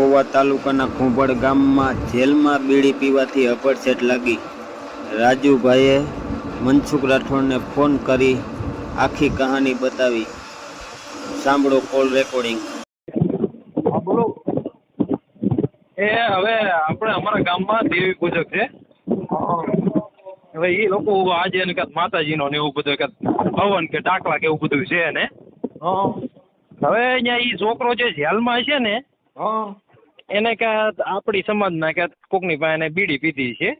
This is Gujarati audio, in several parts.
મહુવા તાલુકાના ખુંભળ ગામમાં જેલમાં બીડી પીવાથી અપડસેટ લાગી. રાજુભાઈએ મનસુખ રાઠોડને ફોન કરી આખી કહાની બતાવી. સાંભળો કોલ રેકોર્ડિંગ. હા બોલો. એ હવે આપણે અમારા ગામમાં દેવી પૂજક છે. હવે એ લોકો આજે એને કાંઈક માતાજીનો ને એવું બધું કાંઈક હવન કે ટાકલા કે એવું બધું છે ને હા. હવે અહીંયા એ છોકરો જે જેલમાં છે ને હા. એને કાંઈક આપણી સમાજના કે કોકની પાસે એને બીડી પીધી છે.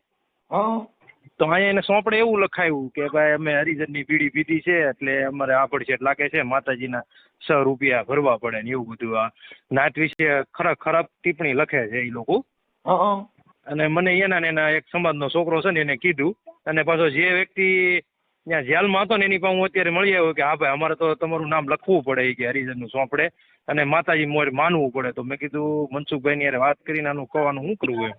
તો અહીંયા એને સોંપડે એવું લખાયું કે ભાઈ અમે હરિજનની બીડી પીધી છે એટલે અમારે આપડ છે લાગે છે માતાજીના સો રૂપિયા ભરવા પડે ને એવું બધું આ નાત વિશે ખરાબ ખરાબ ટિપ્પણી લખે છે એ લોકો. અને મને એના ને એના એક સમાજનો છોકરો છે ને એને કીધું અને પાછો જે વ્યક્તિ ત્યાં જેલમાં હતો ને એની પાસે હું અત્યારે મળી આવ્યો કે હા ભાઈ અમારે તો તમારું નામ લખવું પડે કે કે હરિજનનું સોંપડે અને માતાજી મોર માનવું પડે. તો મેં કીધું મનસુખભાઈની યાર વાત કરીને આનું કહેવાનું શું કરવું એમ?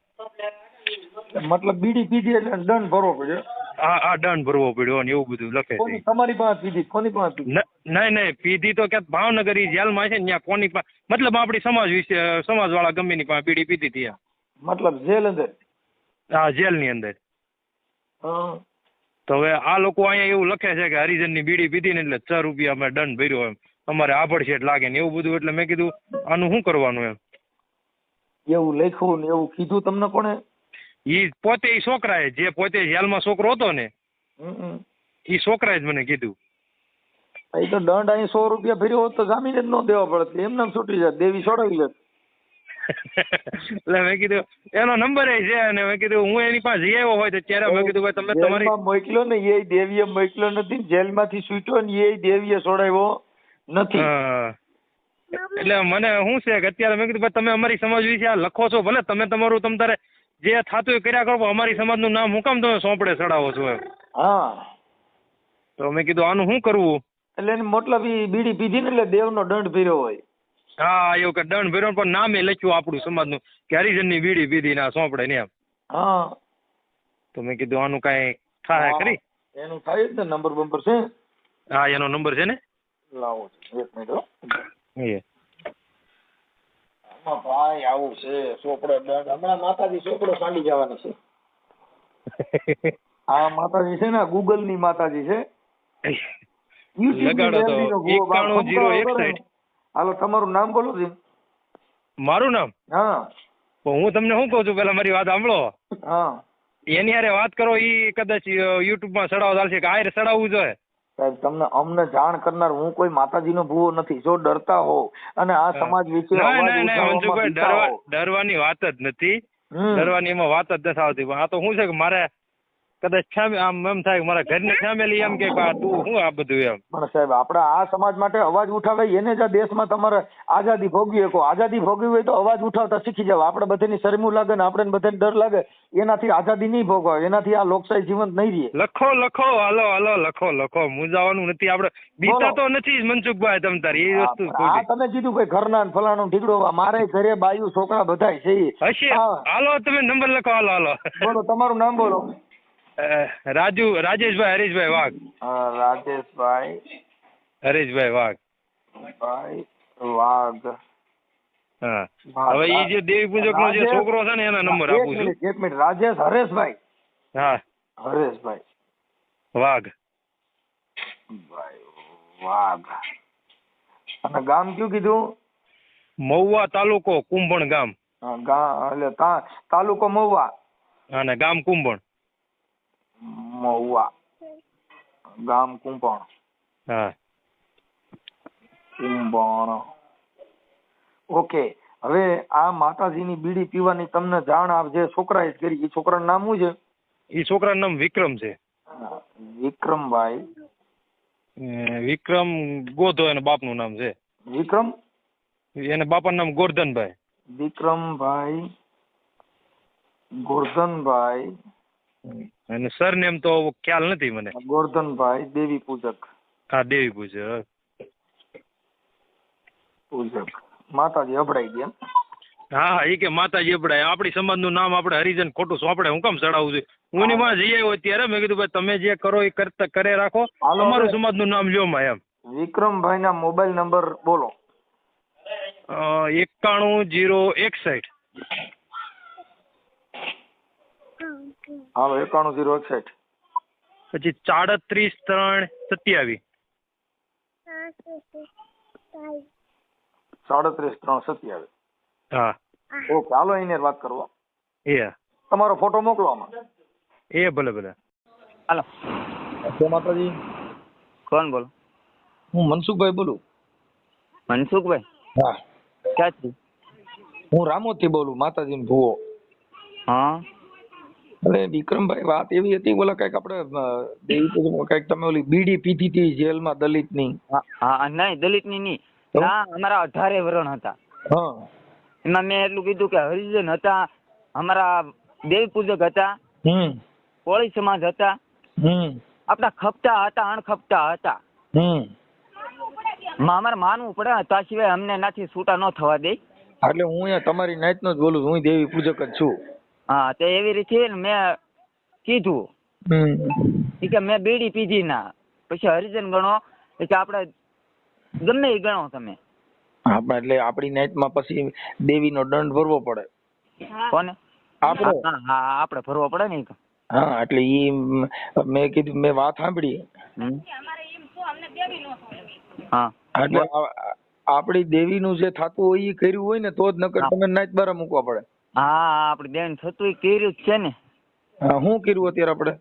મતલબ બીડી પીધી એટલે દંડ ભરવો પડ્યો? હા હા દંડ ભરવો પડ્યો ને એવું બધું લખે છે. તમારી પાસે પીધી કોની પાસે પીધી? નહીં નહીં પીધી તો ક્યાંક ભાવનગર ઈ જેલમાં છે ને ત્યાં કોની પાસે મતલબ આપણી સમાજ વિશે સમાજ વાળા ગમે ની પાસે બીડી પીધી હતી મતલબ જેલ અંદર? જેલ જેલની અંદર. હા. તો હવે આ લોકો અહીંયા એવું લખે છે કે હરિજનની બીડી પીધી ને એટલે છ રૂપિયા અમે દંડ ભર્યો એમ. અમારે આભડશેટ લાગે ને એવું બધું એટલે મેં કીધું આનું શું કરવાનું એમ? એવું લખ્યું ને એવું કીધું તમને કોણે? ઈ પોતે ઈ છોકરાએ જે પોતે જેલમાં છોકરો હતો ને. ઈ છોકરાએ જ મને કીધું. એ તો દંડ અહીં સો રૂપિયા ભર્યો હોત તો જામીન જ ન દેવા પડત. એમને છૂટી જાય દેવી છોડાવી લે એટલે મેં કીધું એનો નંબર એ છે. અને મેં કીધું હું એની પાસે જઈ આવ્યો હોય તો ત્યારે મેં કીધું ભાઈ તમે તમારી મોકલ્યો ને એ દેવીએ મોકલ્યો નથી જેલમાંથી છૂટ્યો ને એ દેવીએ છોડાવ્યો નથી. એટલે મને શું છે કે અત્યારે મેં કીધું ભાઈ તમે અમારી સમાજ વિશે આ લખો છો ભલે તમે તમારું તમ તારે જે થતું એ કર્યા કરો અમારી અમારી સમાજનું નામ હું કામ તમે સોંપડે ચડાવો છો એમ. હા. તો મેં કીધું આનું શું કરવું? એટલે એની મતલબ એ બીડી પીધી ને એટલે દેવનો દંડ પીર્યો હોય. હા એવું કે દંડ ભર્યો પણ નામે લખ્યું આપણું સમાજનું. કે હરિજનની બીડી પીધી ના સોંપડે ને એમ. હા. તો મેં કીધું આનું કાંઈ થાય ખરી? એનું થાય જ ને નંબર બંબર છે? હા એનો નંબર છે ને? લાવો એક મિનિટ હો. એ. આમાં ભાઈ આવું છે ચોપડો દંડ. હમણાં માતાજી ચોપડો સાંડી જવાની છે. આ માતાજી છે ને ગૂગલની માતાજી છે. લગાડો તો. એકાણું જીરો એકસઠ હાલો તમારું નામ બોલો છે મારું નામ? હા. હું તમને શું કહું છું? પેલા મારી વાત સાંભળો. હા. એની હારે વાત કરો ઈ કદાચ યુટ્યુબમાં ચડાવો ચાલશે કે આયરે ચડાવવું જોઈએ સાહેબ તમને અમને જાણ કરનાર હું કોઈ માતાજીનો ભૂવો નથી. જો ડરતા હો અને આ સમાજ વિશે ડરવાની વાત જ નથી. ડરવાની એમાં વાત જ નથી આવતી. પણ આ તો શું છે કે મારે કદાચ આમ એમ થાય મારા ઘરની ફેમિલી એમ કે તું શું આ બધું એમ. પણ સાહેબ આપણે આ સમાજ માટે અવાજ ઉઠાવે એને જ આ દેશમાં તમારે આઝાદી ભોગવી શકો. આઝાદી ભોગવી હોય તો અવાજ ઉઠાવતા શીખી જાવ. આપણે બધાની શરમું લાગે ને આપણે બધાને ડર લાગે. એનાથી આઝાદી નહીં ભોગવાય. એનાથી આ લોકશાહી જીવંત નહીં રહે. લખો લખો હાલો હાલો લખો લખો. મૂંઝાવાનું નથી. આપણે બીતા તો નથી મનસુખભાઈ તમ તારી. એ વસ્તુ આ તમે કીધું કે ઘરના ને ફલાણું ઠીકડો. મારે ઘરે બાયું છોકરા બધાય છે હશે. હાલો તમે નંબર લખો. હાલો હાલો. બોલો તમારું નામ બોલો. રાજુ રાજેશભાઈ હરીશભાઈ વાઘ. હા, રાજેશભાઈ. હરીશભાઈ વાઘ. ભાઈ વાઘ. હા. હવે એ જે દેવી પૂજક નો જે છોકરો છે ને એના નંબર આપું છું. એક મિનિટ. રાજેશ હરેશભાઈ. હા. હરેશભાઈ. વાઘ. ભાઈ વાઘ. અને ગામ કયું કીધું? મહુવા તાલુકો કુંભણ ગામ. એટલે તા તાલુકો મહુવા. અને ગામ કુંભણ. મહુવા ગામ કુંપણ હા. કુંભણ. ઓકે હવે આ માતાજીની બીડી પીવાની તમને જાણ આપ જે છોકરાએ કરી એ છોકરાનું નામ શું છે? એ છોકરાનું નામ વિક્રમ છે. વિક્રમભાઈ. વિક્રમ ગોધો એના બાપનું નામ છે. વિક્રમ? એને બાપાનું નામ ગોરધનભાઈ. વિક્રમભાઈ. ગોરધનભાઈ. અને સરનેમ તો ખ્યાલ નથી મને. ગોરધનભાઈ દેવી પૂજક. હા દેવી પૂજક. પૂજક. માતાજી અભડાઈ ગયા હા હા એ કે માતાજી અભડાય. આપણી સમાજનું નામ આપણે હરિજન ખોટું સોંપડે હું કામ ચડાવું છું? હું એની માં જઈ આવ્યો ત્યારે મેં કીધું ભાઈ તમે જે કરો એ કરતા કરે રાખો. અમારું. સમાજનું નામ લ્યો માં એમ. વિક્રમભાઈ ના મોબાઈલ નંબર બોલો. એકાણું જીરો એકસઠ. હાલો એકાણું જીરો એકસઠ. પછી સાડત્રીસ ત્રણ સત્યાવીસ. સાડત્રીસ ત્રણ સત્યાવીસ. હા. ઓકે હાલો એને વાત કરવા એ. તમારો ફોટો મોકલો આમાં. એ ભલે ભલે. હાલો. જય માતાજી. કોણ બોલો? હું મનસુખભાઈ બોલું. મનસુખભાઈ? હા. ક્યાંથી? હું રામોથી બોલું માતાજીનો ભુવો. હા. એટલે વિક્રમભાઈ વાત એવી હતી બોલા કંઈક આપણે દેવી કંઈક તમે ઓલી બીડી પીધી હતી જેલમાં દલિતની હા નહીં દલિતની નહીં. તો? ના અમારા અઢારે વરણ હતા. એમાં મેં એટલું કીધું કે હરિજન હતા અમારા દેવી પૂજક હતા કોળી સમાજ હતા. આપણા ખપતા હતા અણખપતા હતા. અમારે માનવું પડે તા સિવાય અમને નાથી છૂટા ન થવા દે. એટલે હું તમારી નાઈત નો જ બોલું છું હું દેવી પૂજક જ છું. હા તે એવી રીતે ને મેં કીધું. કે મેં બીડી પીધી ના. પછી હરિજન ગણો એટલે કે આપણે ગમે એ ગણો તમે. આપણે એટલે આપણી નાઈટમાં પછી દેવીનો દંડ ભરવો પડે. કોને? આપણે હા હા આપણે ભરવો પડે ને હા એટલે ઈ મેં કીધું મેં વાત સાંભળી. હા. એટલે આપણી દેવીનું જે થતું હોય એ કર્યું હોય ને તો જ નકર તમે નાઈટ બારા મૂકવા પડે. હા આપણે બેન થતું કર્યું જ છે ને. હા શું કર્યું અત્યારે આપણે?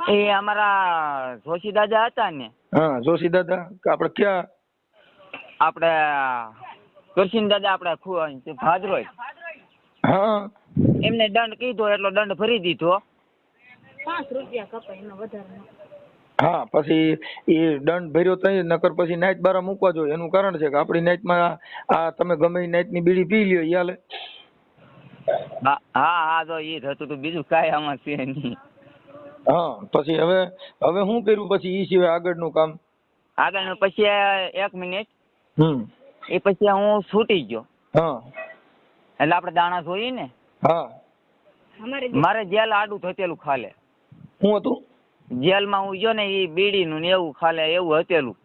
એ અમારા જોશી દાદા હતા ને. હા જોશી દાદા આપણે ક્યાં? આપણે કરશીન દાદા આપણે ભાદરોય. હા. એમને દંડ કીધો એટલો દંડ ભરી દીધો. પાંચ રૂપિયા કપાય એમાં વધારે હા પછી એ દંડ ભર્યો તઈ નકર પછી નાઈટ બારા મૂકવા જોઈએ. એનું કારણ છે કે આપણી નાઈટમાં આ તમે ગમે એ નાઈટની બીડી પી લ્યો હાલે. હા હા હા તો ઈ જ હતું તો બીજું કાંઈ આમાં છે નહીં. હા પછી હવે હવે શું કર્યું પછી એ સિવાય આગળનું કામ? આગળ પછી એક મિનિટ. હમ. એ પછી હું છૂટી ગયો. હા. એટલે આપણે દાણા જોઈએ ને હા. મારે જેલ આડું થતેલું ખાલે. શું હતું? જેલમાં હું ગયો ને એ બીડીનું ને એવું ખાલે એવું હતેલું.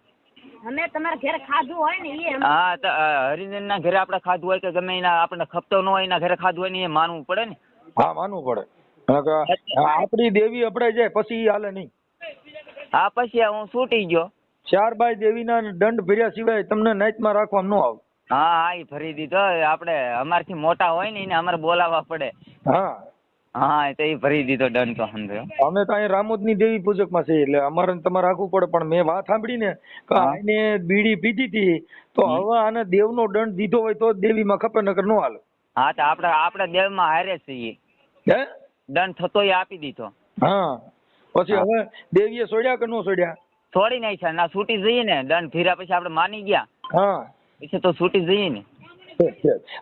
અમે તમારા ઘરે ખાધું હોય ને એ હા તો હરિજન ના ઘરે આપણે ખાધું હોય કે ગમે એના આપણને ખપતો ન હોય એના ઘરે ખાધું હોય ને એ માનવું પડે ને. હા માનવું પડે. આપણી દેવી અપડાઈ જાય પછી હાલે નહીં. હા પછી હું છૂટી ગયો. ચાર બાય દેવીના દંડ ભર્યા સિવાય તમને નાઈટમાં રાખવા ન આવે હા હા એ ફરી દીધો. આપણે અમારથી મોટા હોય ને એને અમારે બોલાવવા પડે. હા. હા એ તો એ ભરી દીધો દંડ તો સમજો અમે તો અહીંયા રામોદની દેવી પૂજકમાં છીએ એટલે અમારે તમારે રાખવું પડે પણ મેં વાત સાંભળી ને કે આને બીડી પીધી હતી તો. હવે આને દેવનો દંડ દીધો હોય તો દેવી દેવીમાં ખપે નકર નો હાલે. હા તો આપણે આપણે દેવમાં હારે છીએ હે? દંડ થતો એ આપી દીધો. હા. પછી હવે દેવીએ છોડ્યા કે નો છોડ્યા છોડી નાખ્યા ના છૂટી જઈએ ને દંડ ફીરા પછી આપણે માની ગયા. હા. પછી તો છૂટી જઈએ ને.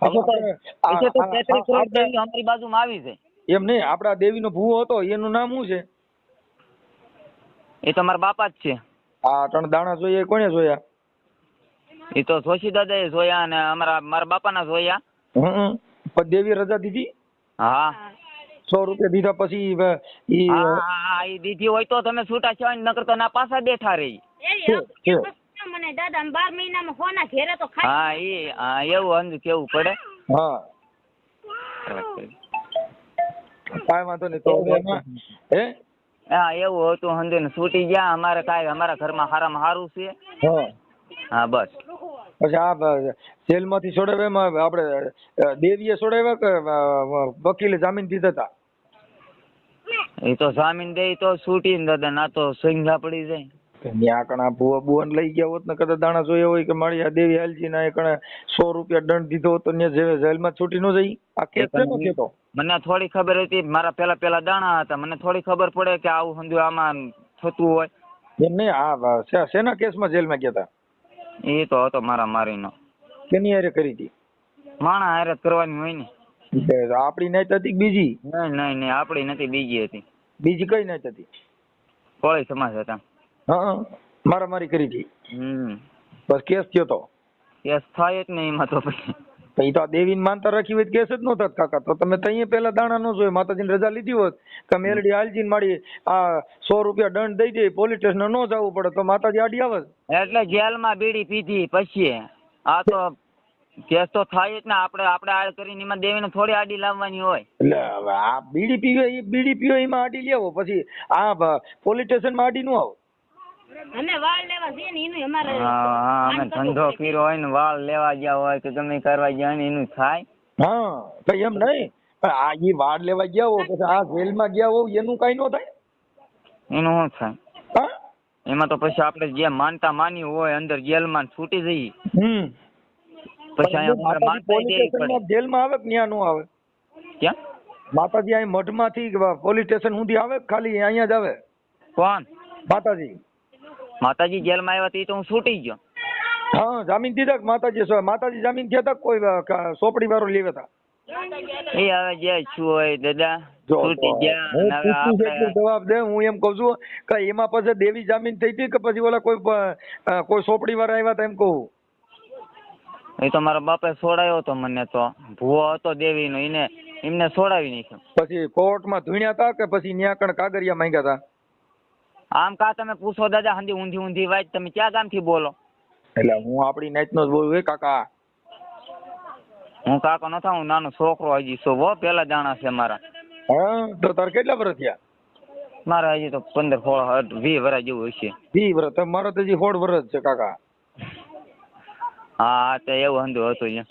અમારી બાજુ અમારી બાજુમાં આવી જાય એમ નહીં આપડા દેવીનો ભૂવો હતો એનું નામ શું છે? એ તો મારા બાપા જ છે. આ ત્રણ દાણા જોઈએ એ જોયા? એ તો જોશી દાદા જોયા અને અમારા મારા બાપાના જોયા. હમ પણ દેવી રજા દીધી? હા. સો રૂપિયા દીધા પછી એ દીધી હોય તો તમે છૂટા છો નકર તો ના પાછા બેઠા રહી. એ મને દાદા બાર મહિનામાં કોના ઘેરે તો હા એ હા એવું અંજ કેવું પડે? હા. કાંઈ વાંધો નહીં તો એમાં હે? હા એવું હતું સમજો ને છૂટી ગયા અમારે કાંઈ અમારા ઘરમાં સારામાં સારું છે. હા. બસ. પછી આ જેલ જેલમાંથી છોડાવ્યા એમાં આપણે દેવીએ છોડાવ્યા કે વકીલે જામીન દીધા હતા? એ તો જામીન દે તો છૂટી ને દાદા ના તો સંઘા પડી જાય. ત્યાં કણા ભુવા બુવાને લઈ ગયા હોત ને કદાચ દાણા જોયા હોય કે આ દેવી હાલજી ના કણે સો રૂપિયા દંડ દીધો હતો તો ત્યાં જે જેલમાં છૂટી ન જઈ. આ કેસ કેતો મને થોડી ખબર હતી. મારા પેલા પેલા દાણા હતા. મને થોડી ખબર પડે કે આવું સમજો આમાં થતું હોય. એમ નહીં આ શેના કેસમાં જેલમાં ગયા હતા? એ તો હતો મારા મારીનો. કેની હારે કરી હતી? માણા હેરત કરવાની હોય ને. આપડી નહીં હતી બીજી? નહીં નહીં નહીં આપડી નથી બીજી હતી. બીજી કઈ નહીં હતી? કોળી સમાજ હતા. હા મારામારી કરી હતી. બસ કેસ થયો તો. કેસ થાય જ નહીં એમાં તો પછી. તો આ દેવીને માનતા રાખી હોય કેસ જ નો થાત કાકા. તો તમે તઈએ પેલા દાણા નો જોયો માતાજીની રજા લીધી હોત. કે મેલડી હાલજીને મારી આ સો રૂપિયા દંડ દઈ દે પોલીસ સ્ટેશન નો જવું પડે તો માતાજી આડી આવે. એટલે જેલમાં બીડી પીધી પછી. આ તો કેસ તો થાય જ ને આપણે આપણે આડ કરીને એમાં દેવીને થોડી આડી લાવવાની હોય. એટલે હવે આ બીડી પીવે એ બીડી પીવે એમાં આડી લેવો પછી આ પોલીસ સ્ટેશનમાં આડી નું આવો. અમે વાળ લેવા જઈએ ને એનું અમારે હા હા અમે ધંધો કર્યો હોય ને વાળ લેવા ગયા હોય કે ગમે કરવા ગયા ને એનું થાય. હા તો એમ નહીં. પણ આ ઈ વાળ લેવા ગયા હો પછી આ જેલમાં ગયા હો એનું કઈ ન થાય? એનું શું થાય? એમાં તો પછી આપણે જે માનતા માની હોય અંદર જેલમાં છૂટી જઈએ. હમ. પછી અહીંયા અમારે માનતા પોલીસ દેવી પડે. જેલમાં આવે કે ત્યાં નો આવે? ક્યાં? માતાજી અહીં મઠમાંથી પોલીસ સ્ટેશન સુધી આવે ખાલી અહીંયા જ આવે? કોણ? માતાજી. માતાજી જેલમાં આવ્યા તી તો હું છૂટી ગયો. હા જામીન દીધા માતાજી માતાજી જામીન થયા કોઈ સોપડી વાળો લેવા હતા એ હવે જે છું હોય દાદા જવાબ દે હું એમ કઉ છું કે એમાં પછી દેવી જામીન થઈ હતી કે પછી ઓલા કોઈ કોઈ સોપડી વાળા આવ્યા હતા એમ કહું? એ તો મારા બાપે છોડાયો તો મને તો. ભૂવો હતો દેવીનો એને એમને છોડાવી નાખ્યો. પછી કોર્ટમાં ધૂણ્યા હતા કે પછી ન્યાકણ કાગરિયા માંગ્યા હતા આમ કા તમે પૂછો દાદા હંધી ઊંધી ઊંધી વાત તમે ક્યાં ગામથી બોલો? એટલે હું આપણી નાઈટનો જ બોલું હે કાકા. હું કાકો નથા હું નાનો છોકરો હજી છો વો પેલા જાણા છે મારા. હા તો તાર કેટલા વર્ષ થયા? મારા હજી તો પંદર સોળ વીસ વર્ષ જેવું હશે વી વર્ષ તો મારો તો હજી સોળ વર્ષ છે કાકા. હા તો એવું હંધું હતું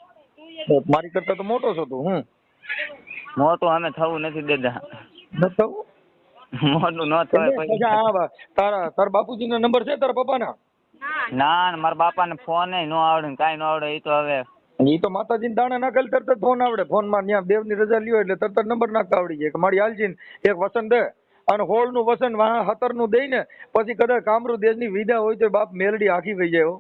મારી કરતા તો મોટો છો તું હું મોટો અમે થવું નથી દેતા ન થવું? મોટું ન થાય આ તારા બાપુજી નો નંબર છે તારા પપ્પાના? ના ના મારા બાપાને ફોન ન આવડે ને કાંઈ ન આવડે એ તો હવે એ તો માતાજી દાણા નાખેલ તરત જ ફોન આવડે. ફોનમાં ત્યાં દેવની રજા લ્યો એટલે તરત નંબર નાખતા આવડી જાય. કે મારી હાલજી એક વસન દે અને હોળનું વસન વાહ હતરનું દઈ ને પછી કદાચ કામરૂ દેશની વિદા હોય તો બાપ મેલડી આખી વહી જાય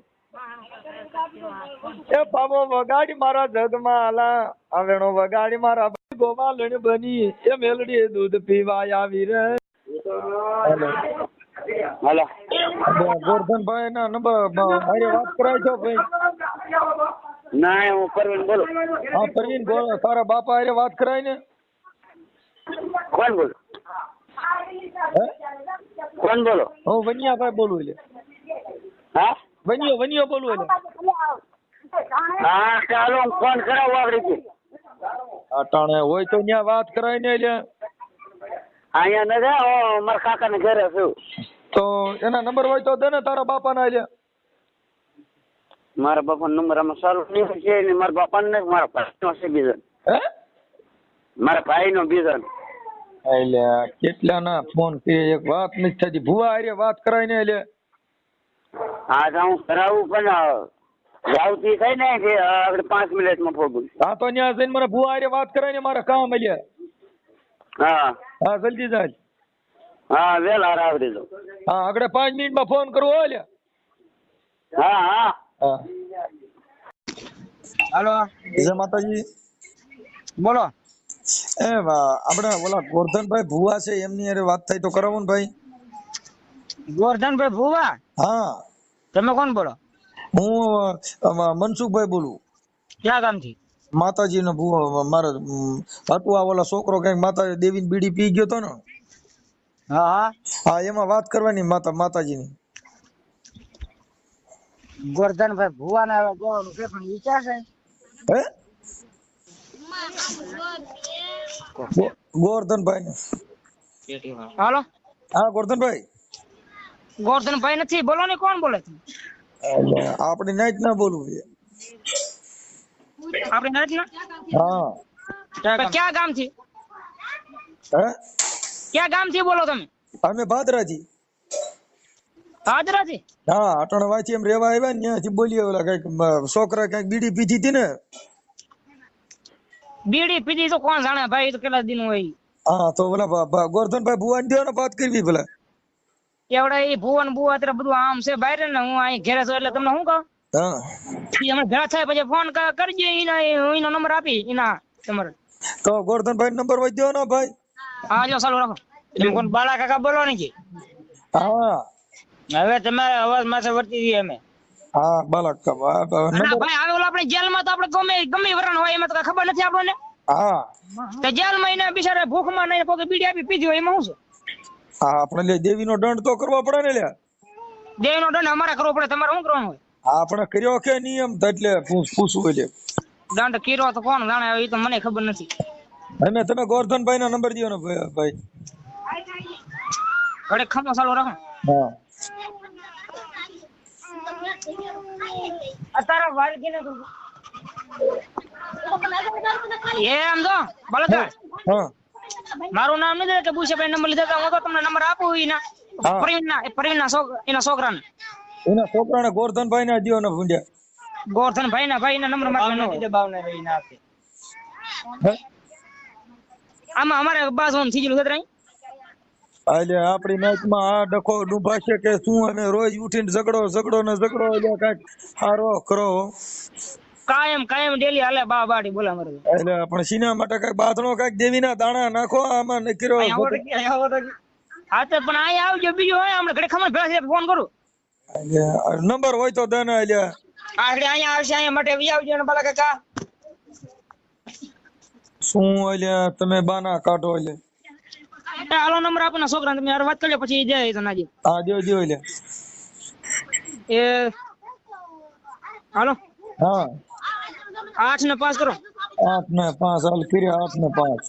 એ બાબો વગાડી મારા જગમાં આલા આવેણો વગાડી મારા ગોવાલણ બની એ મેલડી દૂધ પીવા આવી રે. હેલો. ગોરધનભાઈ ના નંબર મારી વાત કરાય છો ભાઈ. ના હું પરવીન બોલો. હા પરવીન બોલો તારા બાપા અરે વાત કરાય ને. કોણ બોલો? કોણ બોલો? હું વનિયાભાઈ બોલું એટલે. હા? વનિયો વનિયો બોલું એટલે. હા ચાલો ફોન કરાવું આગળ અટાણે હોય તો ત્યાં વાત કરાય ને એટલે અહીંયા નથી હું મારા કાકાને ઘરે છું. તો એના નંબર હોય તો દે ને તારા બાપાના એટલે મારા બાપા નંબર આમાં સારું નહીં છે ને મારા બાપા ને મારા ભાઈનો છે બીજો. મારા ભાઈ નો બીજો. એટલે કેટલા ના ફોન કે એક વાત નથી થતી. ભુવા હારે વાત કરાય ને એટલે હા હું કરાવું પણ જાવતી થઈ ને કે આગળ પાંચ મિનિટમાં પહોંચું હા તો ત્યાં જઈને મને ભુવા હારે વાત કરાય ને મારા કામ એટલે હા. હા જલ્દી જાય હા વેલા આવડી દો હા આગળ પાંચ મિનિટમાં ફોન કરવો હોય હા હા. હા. હાલો. જય માતાજી. બોલો. એ વા- આપણે ઓલા ગોરધનભાઈ ભુવા છે એમની અરે વાત થાય તો કરાવો ને ભાઈ. ગોરધનભાઈ ભુવા? હા. તમે કોણ બોલો? હું મનસુખભાઈ બોલું. ક્યાં ગામથી? માતાજી નો ભૂવો મારે હતું આ ઓલા છોકરો કંઈક માતા દેવીની બીડી પી ગયો તો ને? હા હા. એમાં વાત કરવાની માતા માતાજીની. ગોરધનભાઈ ભુવા ને હવે જવાનું છે પણ વિચાર છે હે? ગોરધનભાઈ ને હાલો. હા ગોરધનભાઈ. ગોરધનભાઈ નથી બોલો ને કોણ બોલે તમે આપણે નાઈટ ના બોલવું છે આપણી નાચ ના હા. ક્યાં ગામથી હે? ક્યાં ગામથી બોલો તમે? અમે ભાદરાજી ભાદરાજી હા હા વાંચી એમ રેવા આવ્યા ને ત્યાંથી બોલીએ ઓલા કંઈક છોકરા કંઈક બીડી પીધી હતી ને. બીડી પીધી તો કોણ જાણે? ભાઈ તો કેટલા દિન હોય? હા તો ઓલા ગોરધનભાઈ ભુવા ને ને વાત કરવી પેલા એવડા એ ભુવન બુવા અત્યારે બધું આમ છે બહાર ને હું અહીં ઘેરે છું એટલે તમને શું કહું? હા. ઈ અમે ઘેરા થાય પછી ફોન કરજો એના એનો નંબર આપી એના તમારે. તો ગોરધનભાઈ નંબર હોય દો ને ભાઈ? હા જો ચાલુ રાખો. તમે કોણ બાળા કાકા બોલો ને કે? હા. હવે તમારા અવાજ માથે વર્તી દઈએ અમે. હા બાલા કાકા ભાઈ હવે આપણે જેલમાં તો આપણે ગમે ગમે વરણ હોય એમાં તો ખબર નથી આપણને. હા. તો જેલમાં એને બિચારા ભૂખમાં નહીં કોઈ બીડી આપી પીધી હોય એમાં શું છે? હા આપણે લે દેવીનો દંડ તો કરવો પડે ને લ્યા દેવનો દંડ અમારે કરવો પડે તમારે શું કરવાનું હોય? આપણે કર્યો કે નિયમ એટલે પૂછવું એટલે દંડ કર્યો તો કોણ જાણે એ તો મને ખબર નથી. અને તમે ગોરધનભાઈ નો નંબર દો ને ભાઈ. ઘડે ખમો ચાલુ રાખો. હા. અત્યારે તારા વાલકીને તો. એમ જો બળતરા હા. મારું નામ નથી કે ભૂષાભાઈ નંબર લીધા હું તો તમને નંબર આપું એના હા. પ્રવીણના પ્રવીણના છોકરા એના છોકરાને. એના છોકરાને ગોરધનભાઈ ના દિયો ને ભૂંડ્યા. ગોરધનભાઈ ના ભાઈ ના નંબર મારે હે? આમાં અમારે બાસ ઓન થઈ ગયું છે એટલે આપણી મેચમાં આ ડખો ડૂબાશે કે શું અને રોજ ઉઠીને ઝઘડો ઝઘડો ને ઝઘડો એટલે કાંઈક હારો કરો કાયમ કાયમ ડેલી હાલે બા બાડી બોલા મારે એટલે પણ સીના માટે કઈ બાથણો કંઈક દેવીના દાણા નાખો આમાં ને કે. હા તો પણ અહીંયા આવજો બીજું હોય હમણાં ઘરે ખમણ ભેળા ફોન કરું. નંબર હોય તો દે ને એટલે આ અહીંયા આવશે અહીંયા માટે વી આવજો ને ભલા કાકા. શું એટલે તમે બાના કાઢો એટલે? હાલો નંબર આપો ને છોકરાને તમે વાત કરજો પછી જાય તો નાજી. હા જો જો એટલે. એ હાલો. હા. આઠ ને પાંચ કરો. આઠ ને પાંચ હાલ કર્યા આઠ ને પાંચ.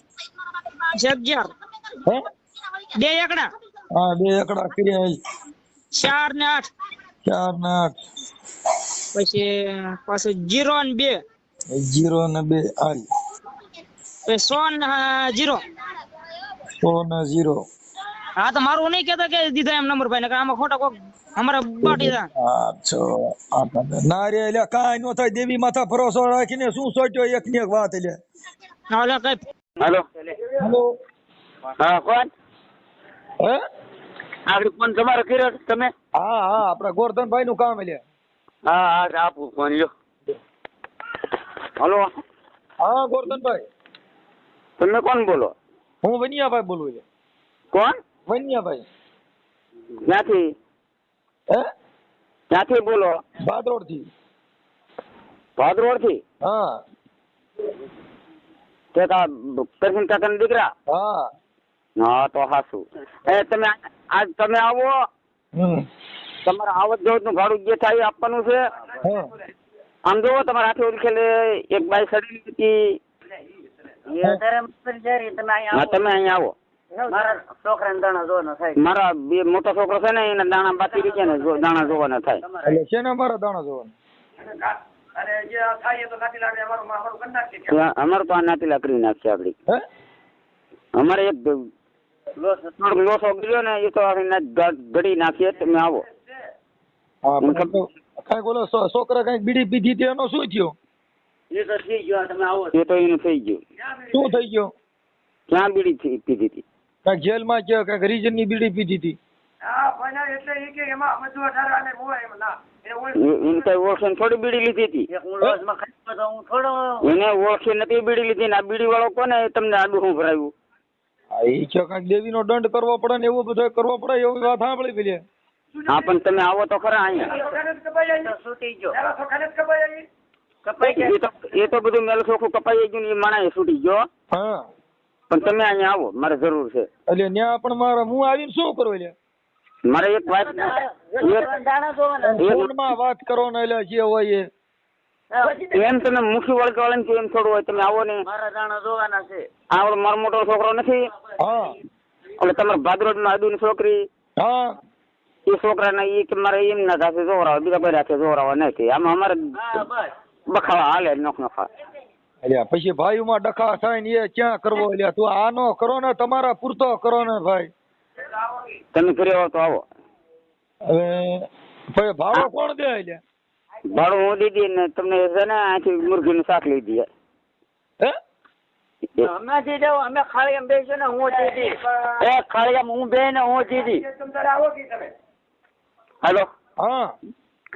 અગિયાર. હે? બે એકડા? હા બે એકડા કર્યા. ચાર ને આઠ. ચાર ને આઠ. પછી પાછું જીરો ને બે. જીરો ને બે હાલ. સો ને જીરો. સો ને જીરો. હા તો મારું નહીં કેતા કે દીધા એમ નંબર ભાઈ ને આમાં ખોટા કોક અમારા બાટી દા આઠ આઠ ને બે. ના રે એટલે કાંઈ નો થાય દેવી માથા ભરોસો રાખીને શું સોચ્યો? એક ની એક વાત એટલે હાલો કઈ હેલો. હેલો. હા કોણ? હે? આગળ ફોન તમારો કર્યો તમે? હા હા આપડા ગોરધનભાઈ નું કામ એટલે હા હા આપું ફોન લ્યો. હલો. હા ગોરધનભાઈ. તમે કોણ બોલો? હું વનિયાભાઈ બોલું છું. કોણ? વનિયાભાઈ. ક્યાંથી? ક્યાંથી બોલો? ભાદરોડથી ભાદરોડથી હા. તે કા કરશન કાકા દીકરા? હા. હા તો હાસુ. એ તમે આજ તમે આવો. તમારા આવત જવતનું ભાડું જે થાય આપવાનું છે. આમ જોવો તમારા હાથે ઓળખેલે એક બાઈ સડી હતી હા તમે અહીંયા આવો. મારા બે મોટો છોકરો છે ને એના દાણા બાકી રહી ને જો દાણા જોવાના થાય. એટલે શેના મારા દાણા જોવાના? અમારે તો આ નાતી લાકડી નાખશે આપડી. અમારે એક લોસો ગયો ને એ તો આપણે ગ- નાખીએ તમે આવો. હા બોલો તો કાંઈક સો- છોકરા કાંઈક બીડી પીધી તે એનો શું થયો? એ તો એનું થઈ ગયું. શું થઈ ગયો? ક્યાં બીડી પીધી હતી? કાંઈક જેલમાં કે કાંઈક રીજન બીડી પીધી હતી. એ- એને ઓળખે થોડી બીડી લીધી હતી. એને ઓળખી નથી બીડી લીધી ને આ બીડી વાળો કોને તમને આડું હું ભરાયું? હા એ કે કાંઈક દેવીનો દંડ કરવો પડે ને એવું બધું કરવો પડે એવી વાત સાંભળી પેલી. હા પણ તમે આવો તો ખરા અહીંયા. એ તો એ તો બધું મેલ ચોખ્ખું કપાઈ ગયું ને એ માણા છૂટી ગયો. હા. પણ તમે અહીંયા આવો મારે જરૂર છે. એટલે ત્યાં પણ મારે હું આવીને શું કરું એટલે? મારે એક વાત ફોનમાં વાત કરો ને એટલે જે હોય એ. એમ તમે મુખી વળગાવાળાને વાળા એમ થોડું હોય તમે આવો ને. આવડો મારો મોટો છોકરો નથી? હા. એટલે તમારા ભાદરોડમાં આદુની છોકરી? હા. એ છોકરાને એ કે મારે એમના સાથે જોરાવા બીજા કોઈ રાખે જોરાવા નથી આમાં અમારે બખાવા હાલે નખ નખા. એટલે પછી ભાઈઓમાં ડખા થાય ને એ ક્યાં કરવો અલ્યા? તું આનો કરો ને તમારા પૂરતો કરો ને ભાઈ. તમે ફરી આવો તો આવો. હવે ભાઈ ભાડો કોણ દે અલ્યા? ભાડો હું દીધી ને તમને છે ને અહીંથી મુરઘીનું શાક લઈ દઈએ. હે? એ. ખાળિયામાં હું બે ને હું દીધી હાલો. હા.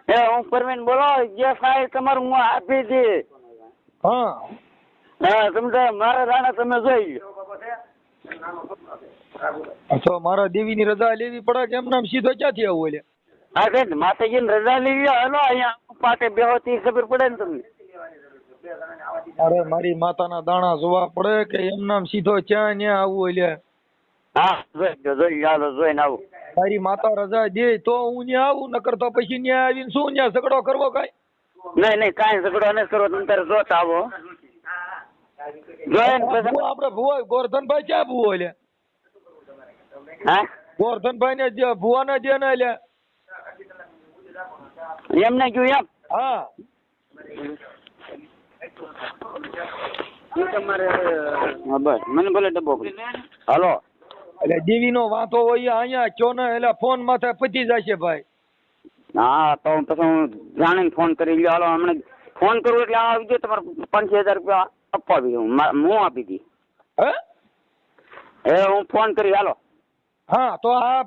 એ હું પરમીન બોલો જે ફાઇલ તમારું હું આપી દી હા. હા સમજાય મારા દાણા તમે જોઈ તો મારા દેવીની રજા લેવી પડે કે એમ નામ સીધો ક્યાંથી આવું એટલે? હા કે માતાજીને રજા લેવી હાલો અહીંયા પાટે બેહો તી ખબર પડે ને તમને. અરે મારી માતાના દાણા જોવા પડે કે એમ નામ સીધો ક્યાં ન્યા આવું એટલે? હા જોઈ જોઈ હાલો જોઈને આવું. તારી માતા રજા દે તો હું ત્યાં આવું નકર તો પછી ન્યા આવીને શું ન્યા ઝઘડો કરવો કાંઈ? નહીં નહીં કાંઈ ઝઘડો નથી કરો તમે તારે જોતા આવો જોઈને પછી? આપણે ભુવા ગોરધનભાઈ ક્યાં ભુવો લે? હા? ગોરધનભાઈ ને જે ભુવા ને દે ને લે. એમને કયું એમ? હા. તમારે બસ મને ભલે ડબ્બો હાલો. એટલે દેવી નો વાંધો હોય અહિયાં અહીંયા કયો ને એટલે ફોન માથે પતી જશે ભાઈ. હા તો પછી હું જાણીને ફોન કરી લ્યો. હાલો હમણાં ફોન કરું એટલે આવી ગયો તમારે પાંચસો હજાર રૂપિયા આપવા આવી હું હું આપી દી. હે? એ હું ફોન કરી હાલો. હા તો આ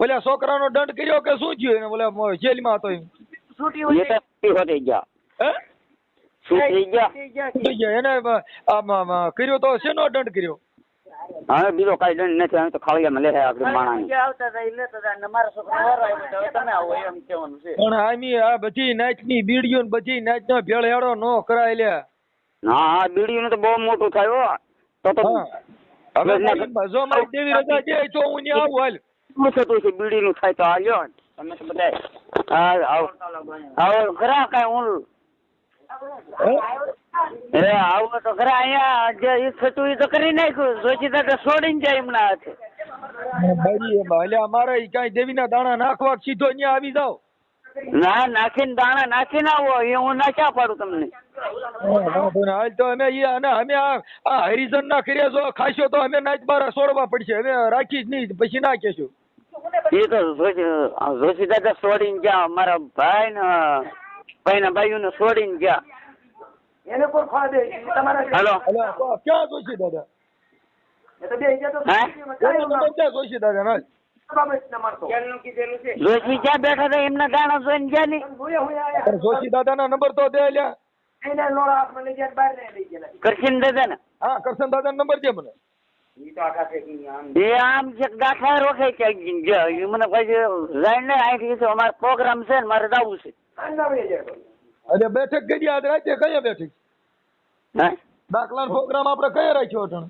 ઓલા છોકરાનો દંડ કર્યો કે શું થયું? એને ઓલા મ- જેલમાં હતો એમ. એ તો છૂટી ગયા. હે? થઈ ગયા. એને કર્યો તો શેનો દંડ કર્યો? હવે બીજો કઈ દંડ નથી અમે તો ખાળિયામાં લેહે આપણે માણાને. પણ આમી આ બધી નાચની બીડીઓ ને બધી નાચનો ભેળહેડો નો કરાય લે હા હા બીડીઓ તો બહુ મોટું થાય તો તો હવે મારી- જો મારી દેવી રજા છે તો હું ત્યાં આવું હાલ. શું થતું છે બીડીનું થાય તો હાલ્યો તમે તો બધા હા આવો. આવો ખરા કાંઈ હું હે? એ આવો તો ખરા અહીંયા જે ઈ થતું ઈ તો કરી નાખ્યું. જોશીદા તો છોડીને જાય એમના હાથે. બારી એટલે અમારે કાંઈ દેવીના દાણા નાખવા સીધો અહીંયા આવી જાવ ના નાખીને દાણા નાખીને આવો એ હું નાખ્યા પાડું તમને. હાલ તો અમે ઈ અને અમે આ હરિજન ના કર્યા છો ખાશો તો અમે નાચ બાર છોડવા પડશે. અમે રાખી જ નહીં પછી ના કહેશું. એ તો જોશી દાદા છોડીને ગયા મારા ભાઈ ને ભાઈ ના ભાઈઓ ને છોડીને ગયા. હેલો ક્યાં જોશી દાદા? એનો નંબર ક્યાં જોશી દાદા ના જોશી ક્યાં બેઠા હતા એમના દાણા જોઈને ગયા ની પણ જોશી દાદાના નંબર તો દે લ્યા કરશીને દાદા ને હા કરશન દાદા નંબર દે મને. એ આમ છે ગાંઠા રોકે છે જે મને પછી જાઈને અહીંથી અમારો પ્રોગ્રામ છે ને મારે જવું છે. અરે બેઠક કરી આજ રાતે કયા બેઠક? હે? દાખલા પ્રોગ્રામ આપણે કયા રાખ્યો અટણ?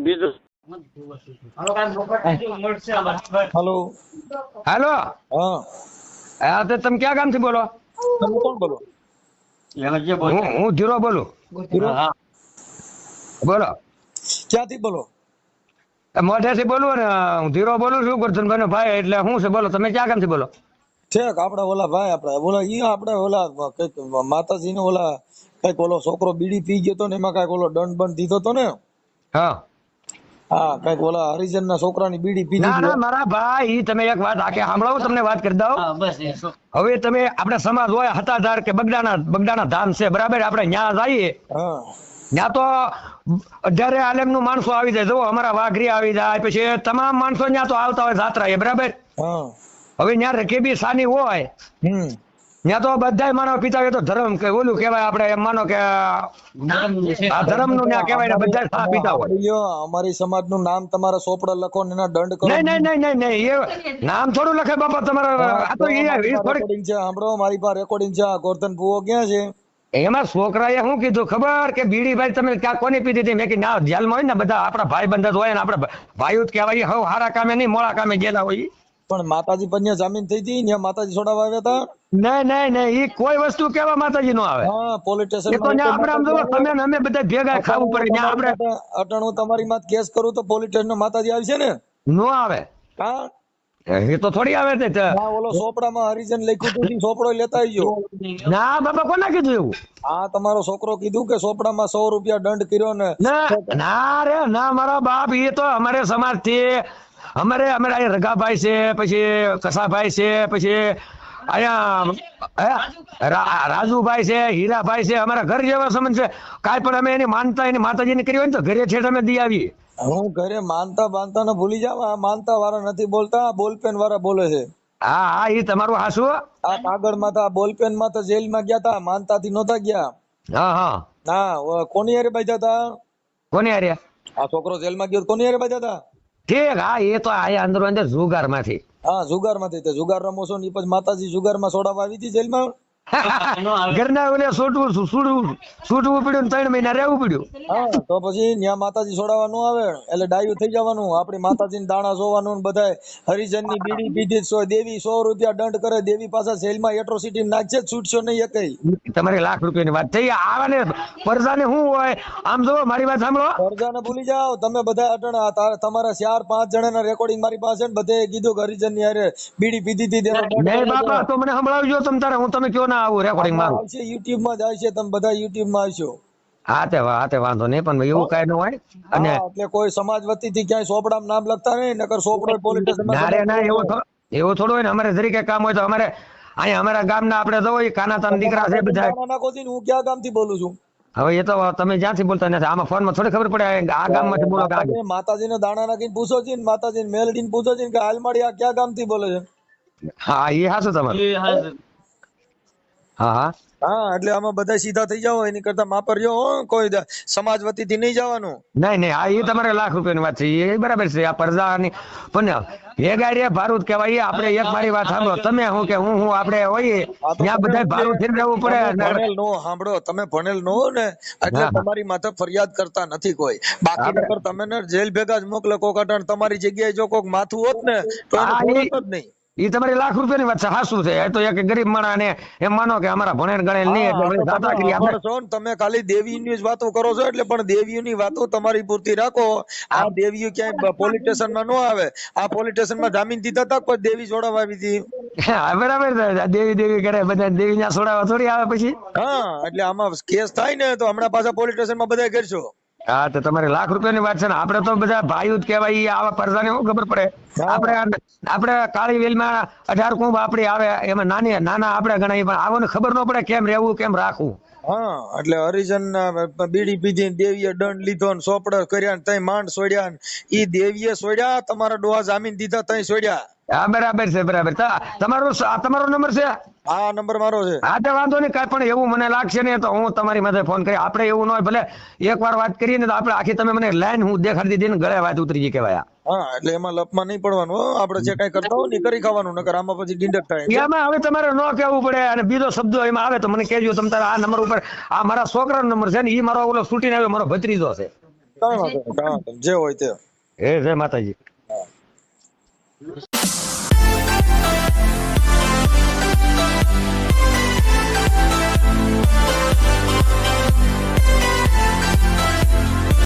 બીજું? હાલો. હાલો? હા. હા તો તમે ક્યાં ગામથી બોલો? તમે કોણ બોલો? હું હું ધીરો બોલું? બોલો. ક્યાંથી બોલો? મોઢેથી બોલું ને હું ધીરો બોલું છું ગુરધનભાઈ નો ભાઈ એટલે શું છે બોલો તમે ક્યાં ગામથી બોલો? ઠેક આપણે ઓલા ભાઈ આપણે ઓલા ઈ આપડે ઓલા કંઈક માતાજીને ઓલા કંઈક ઓલો છોકરો બીડી પી ગયો તો ને એમાં કંઈક ઓલો દંડ બંધ દીધો તો ને? હા. હા કંઈક ઓલા હરિજન ના છોકરાની બીડી પી ના ના મારા ભાઈ ઈ તમે એક વાત આકે સાંભળો તમને વાત કરી દઉં. હવે તમે આપણે સમાજ હોય હતાધાર કે બગડાના બગડાના ધામ છે બરાબર? આપણે ન્યા જઈએ. હા. ત્યાં તો અઢારે આલેમનું માણસો આવી જાય. જો અમારા વાઘરી આવી જાય પછી તમામ માણસો ત્યાં તો આવતા હોય જાત્રા એ બરાબર? હા. હવે ત્યાં રકેબી સાની હોય. ત્યાં તો બધા માનવ પિતા તો ધર્મ કે ઓલું કેવાય આપણે એમ માનો કે આ ધર્મનું ત્યાં કેવાય ને બધા સા પિતા હોય. અમારી સમાજનું નામ તમારા સોપડા લખો ને એના દંડ કરો. નહીં નહીં નહીં નહીં નહીં એ નામ થોડું લખે બાપા તમારા આ તો એ રેકોર્ડિંગ છે સાંભળો મારી પાસે રેકોર્ડિંગ છે આ ગોરધન ભુવો ક્યાં છે? એમાં છોકરાએ શું કીધું ખબર કે બીડી ભાઈ તમે ક્યાં કોની પીધી હતી? મેં કે ના જેલમાં હોય ને બધા આપણા ભાઈ બંધ હોય ને આપણા ભાઈઓ જ કહેવાય હવ હારા કામે નહીં મોડા કામે ગયેલા હોય. પણ માતાજી પર જામીન થઈ હતી ત્યાં માતાજી છોડાવવા આવ્યા હતા? નહીં નહીં નહીં એ કોઈ વસ્તુ કેવા માતાજી નો આવે. હા પોલીસ એ તો સ્ટેશન આપણે આમ જો તમે ને અમે બધા ભેગા ખાવું પડે ત્યાં આપણે અટણ હું તમારી માથે કેસ કરું તો પોલીસ સ્ટેશન માતાજી આવશે ને? નો આવે. હા એ તો થોડી આવે તે હા ઓલો સોપડામાં હરિજન લખ્યું હતું સોપડો લેતા આવ્યો ના બાબા કોને કીધું એવું? આ તમારો છોકરો કીધું કે સોપડામાં સો રૂપિયા દંડ કર્યો ને. ના ના રે ના મારા બાપ એ તો અમારે સમાજથી અમારે અમારે અહીંયા રઘાભાઈ છે પછી કસાભાઈ છે પછી અહીંયા રાજુભાઈ છે હીરાભાઈ છે અમારા ઘર જેવા સંબંધ છે. કાંઈ પણ અમે એની માનતા એની માતાજીની કરી હોય ને તો ઘરે છેડ અમે દી આવીએ. હું ઘરે માનતા બાંધતા ને ભૂલી જાવ માનતા વાળા નથી બોલતા બોલપેન વાળા બોલે છે. હા હા એ તમારું હાસુ આ કાગળમાં તા બોલપેનમાં તો જેલમાં ગયા તા માનતા થી નતા ગયા. હા હા. ના કોની હારે બાજ્યા તા કોની હારે? આ છોકરો જેલમાં ગયો કોની હારે બાજ્યા તા ઠીક હા, એ તો આયા અંદર અંદર જુગારમાંથી હા જુગારમાંથી જુગાર રમો છો ને એ પછી માતાજી જુગારમાં સોડાવા આવી હતી જેલમાં? ઘરના ઓલે છૂટવું છૂટવું છૂટવું પડ્યું ત્રણ મહિના રહેવું પડ્યું. હા તો પછી ન્યા માતાજી છોડાવવાનું આવે. એટલે ડાયું થઈ જવાનું. આપણી માતાજીને દાણા જોવાનું ને હરિજનની બીડી પીધી સો દેવી સો રૂપિયા દંડ કરે. દેવી પાછા જેલમાં એટ્રોસિટી નાખશે છૂટશો નહીં એકઈ તમારે લાખ રૂપિયાની વાત થઈ. આવાને પરજાને શું હોય? આમ જો મારી વાત સાંભળો. કરજાને ભૂલી જાઓ. તમે બધા અટણ. તમારા ચાર પાંચ જણાના રેકોર્ડિંગ મારી પાસે ને બધે કીધું કે હરિજનની હારે બીડી પીધી હતી બાપા તો મને સંભળાવજો તમ તારે. હું તમે કયો ના આવું રેકોર્ડિંગ મારું. આવશે યુટ્યુબમાં જ આવશે તમે બધા યુટ્યુબમાં આવશો. હા તે હા તે વાંધો નહીં પણ એવું કઈ ન હોય. અને એટલે કોઈ સમાજ વતી થી ક્યાંય સોપડામાં નામ લખતા નહીં નકર સોપડો પોલીસ ના રે ના એવો એવો થોડો હોય ને અમારે જરીકે કામ હોય તો અમારે અહીંયા અમારા ગામના આપણે તો હોય કાના તાન દીકરા છે બધા. હું ક્યાં ગામથી બોલું છું? હવે એ તો તમે જ્યાંથી બોલતા નથી આમાં ફોનમાં થોડી ખબર પડે આ ગામમાંથી બોલો માતાજી ગામ. માતાજીને દાણા નાખીને પૂછો છે ને માતાજીને મેલડીને પૂછો છે ને કે હાલમાળી આ ક્યાં ગામથી બોલે છે? હા એ હાચું તમારું. હા હા. એટલે આમાં બધા સીધા થઈ જાઓ એની કરતા માપર જો કોઈ સમાજ વતી થી નહીં જવાનું. નહીં નહીં આ એ તમારે લાખ રૂપિયાની વાત છે એ બરાબર છે આ પરદાની પણ ભેગાડીએ ભારૂત કહેવાય આપણે એક મારી વાત સાંભળો તમે હું કે હું હું આપણે હોઈએ ત્યાં બધા ભારૂત થઈને રહેવું પડે ભણેલ નો સાંભળો તમે ભણેલ નો ને એટલે. તમારી માથે ફરિયાદ કરતા નથી કોઈ. બાકી નગર તમે ને જેલ ભેગા જ મોકલે કોક અટાણ તમારી જગ્યાએ જો કોક માથું હોત ને તો એ- જ નહીં. એ તમારી લાખ રૂપિયાની વાત છે હાસું છે. એ તો એક ગરીબ માણસ ને એમ માનો કે અમારા ભણેલ ગણેલ નહીં એટલે દાદાગીરી આપણે છો ને, તમે ખાલી દેવીની જ વાતો કરો છો એટલે પણ દેવીઓની વાતો તમારી પૂરતી રાખો. આ દેવીઓ ક્યાંય પોલીસ સ્ટેશનમાં ન આવે. આ પોલીસ સ્ટેશનમાં જામીન દીધા તક કોઈ દેવી છોડાવવા આવી હતી? હા બરાબર દેવી દેવી કરે બધા દેવી ના છોડાવવા થોડી આવે પછી. હા એટલે આમાં કેસ થાય ને તો હમણાં પાછા પોલીસ સ્ટેશનમાં બધા કરશો. હા તો તમારે લાખ રૂપિયાની વાત છે ને. આપણે તો બધા ભાઈઓ જ કહેવાય આવા પરજાને શું ખબર પડે? આપણે આપણે કાળી વેલમાં અઢાર કુંભ આપણી આવે એમાં નાની નાના આપણે ગણાય પણ આવોને ખબર ન પડે કેમ રહેવું કેમ રાખવું. હા એટલે હરિજન બીડી પીધી દેવીએ દંડ લીધો ને સોપડા કર્યા ને તઈ માંડ સોડ્યા ને ઈ દેવીએ સોડ્યા તમારા ડોહા જામીન દીધા તઈ છોડ્યા હા બરાબર છે બરાબર. તમારો તમારો નંબર છે? હા નંબર મારો છે. હા તો વાંધો નહીં કાંઈ પણ એવું મને લાગશે ને તો હું તમારી માથે ફોન કરી આપણે એવું ન હોય ભલે એકવાર વાત કરીએ ને તો આપણે આખી તમે મને લાઈન હું દેખાડી દીધી ને ગળે વાત ઉતરી ગઈ કહેવાય હા એટલે એમાં લપમાં નહીં પડવાનું આપણે જે કઈ કરતા હોય ને કરી ખાવાનું નકર આમાં પછી ગીંડક થાય એમાં હવે તમારે ન કહેવું પડે અને બીજો શબ્દ એમાં આવે તો મને કહેજો તમે તારા આ નંબર ઉપર આ મારા છોકરાનો નંબર છે ને એ મારો ઓલો છૂટીને આવ્યો મારો ભત્રીજો છે. જે હોય તે. એ જય માતાજી.